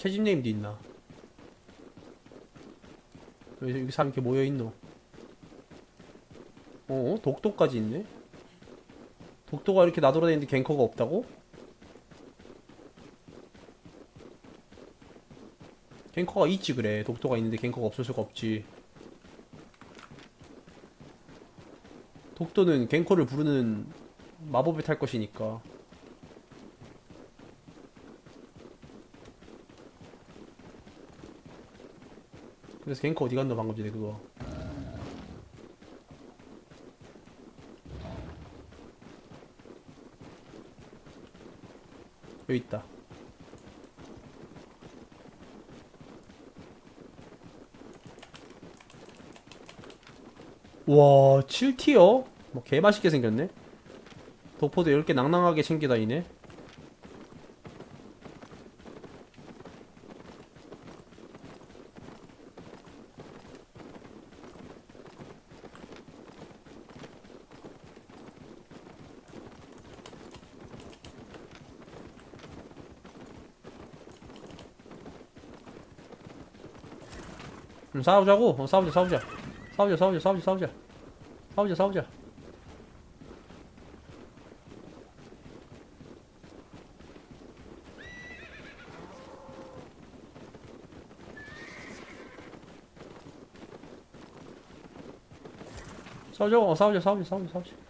채집네임도 있나? 왜 여기 사람 이렇게 모여있노? 어? 독도까지 있네? 독도가 이렇게 나돌아다니는데 갱커가 없다고? 갱커가 있지 그래 독도가 있는데 갱커가 없을 수가 없지 독도는 갱커를 부르는 마법을 탈 것이니까 그래서 갱커 어디 갔나 방금 전에 그거? 여기 있다. 와 7티어? 뭐 개맛있게 생겼네. 도포도 10개 낭낭하게 챙겨 다니네 음, 싸우자고. 어, 싸우자, 싸우자. 싸우자, 싸우자, 싸우자, 싸우자. 싸우자, 싸우자. 싸우자, 어, 싸우자, 싸우자, 싸우자, 싸우자.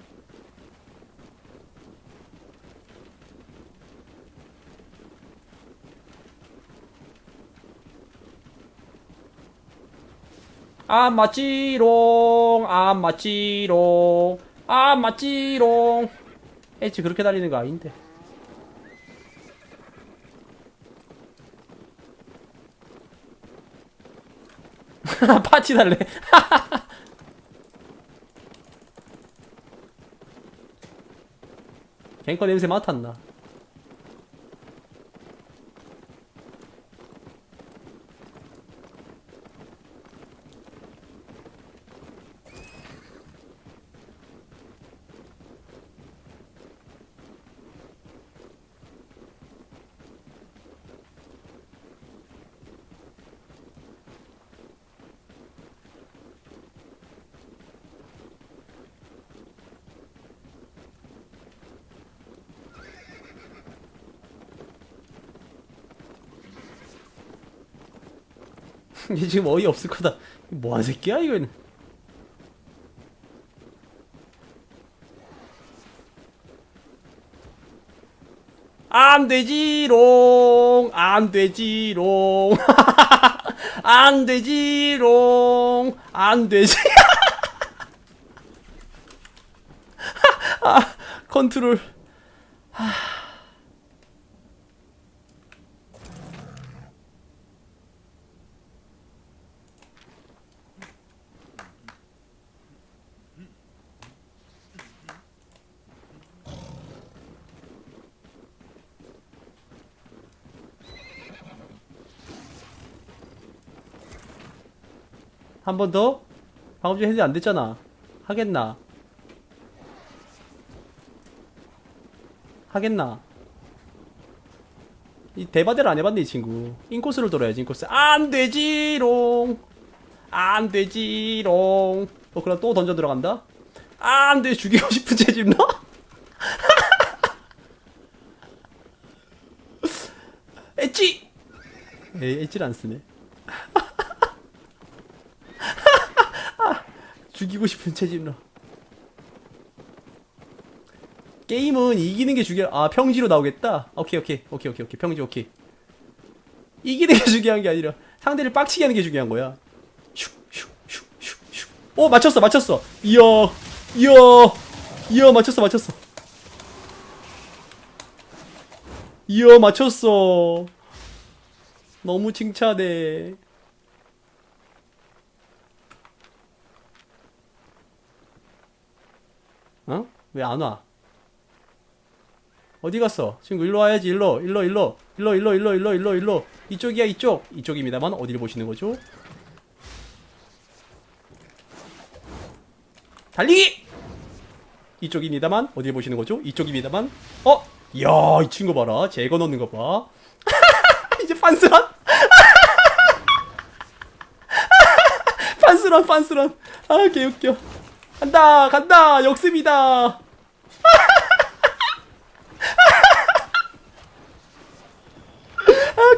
안 맞지롱 안 맞지롱 안 맞지롱. 엣지 그렇게 달리는 거 아닌데. 파티 달래. 갱커 냄새 맡았나 얘 지금 어이없을 거다. 뭐하는 새끼야 이거는. 안 되지롱 안 되지롱. 안 되지롱 안 되지. 아 컨트롤 한 번 더? 방금 전에 했는데 안 됐잖아. 하겠나? 하겠나? 이 대바대를 안 해봤네, 이 친구. 인코스를 돌아야지, 인코스. 안 되지롱! 안 되지롱! 어, 그럼 또 던져 들어간다? 안 돼, 죽이고 싶은 채집 너? 엣지! 에이, 엣지를 안 쓰네. 죽이고 싶은 채집러 게임은 이기는 게 중요 아 평지로 나오겠다? 오케이 오케이 오케이 오케이 오케이. 평지 오케이. 이기는 게 중요한 게 아니라 상대를 빡치게 하는 게 중요한 거야. 슉슉슉슉슉. 오 맞췄어 맞췄어. 이야 이야 이야 맞췄어 맞췄어. 이야 맞췄어. 너무 칭찬해 어? 왜 안 와? 어디 갔어? 친구 일로 와야지 일로 일로 일로 일로 일로 일로 일로 일로 일로 이쪽이야 이쪽 이쪽입니다만 어디를 보시는 거죠? 달리기! 이쪽입니다만 어디를 보시는 거죠? 이쪽입니다만 어? 이야 이 친구 봐라 제거 넣는 거봐 이제 판스란? 판스런 판스런 아 개웃겨 간다 간다. 역습이다. 아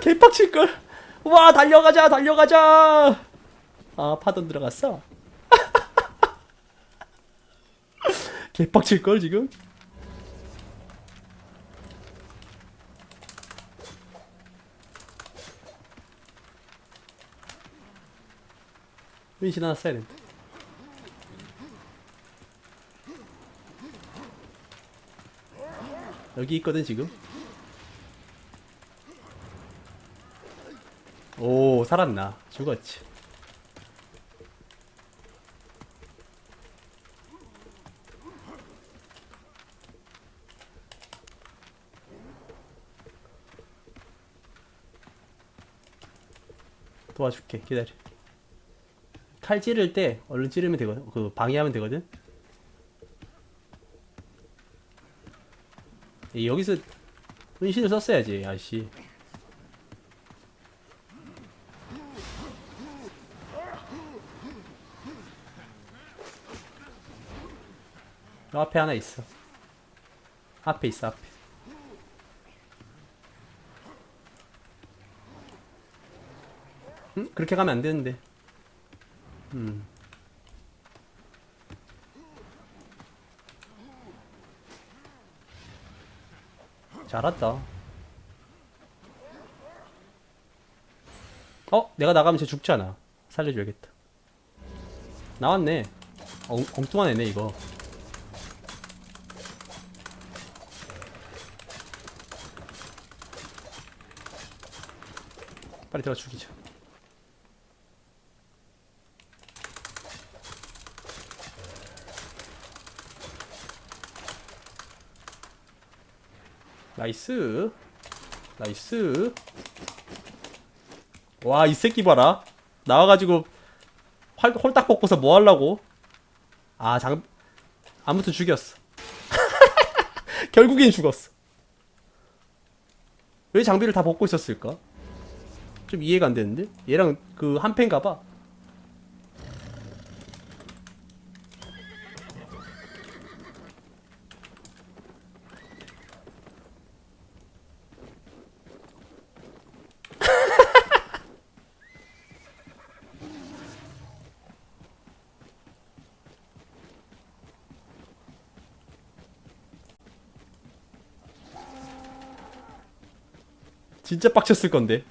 개빡칠걸. 와 달려가자 달려가자. 아 파던 들어갔어? 개빡칠걸 지금? 은신 하나 써야 된다 여기 있거든 지금. 오 살았나? 죽었지. 도와줄게. 기다려. 칼 찌를 때 얼른 찌르면 되거든 그 방해하면 되거든 여기서 은신을 썼어야지 아씨 요 앞에 하나 있어 앞에 있어 앞에 응? 그렇게 가면 안 되는데 음. 잘했다. 어? 내가 나가면 쟤 죽잖아. 살려줘야겠다. 나왔네. 엉, 엉뚱한 애네, 이거. 빨리 들어가 죽이자. 나이스. 나이스. 와, 이 새끼 봐라. 나와가지고 활, 홀딱 벗고서 뭐 하려고? 아, 장, 아무튼 죽였어. 결국엔 죽었어. 왜 장비를 다 벗고 있었을까? 좀 이해가 안 되는데? 얘랑 그 한패인가 봐. 진짜 빡쳤을 건데.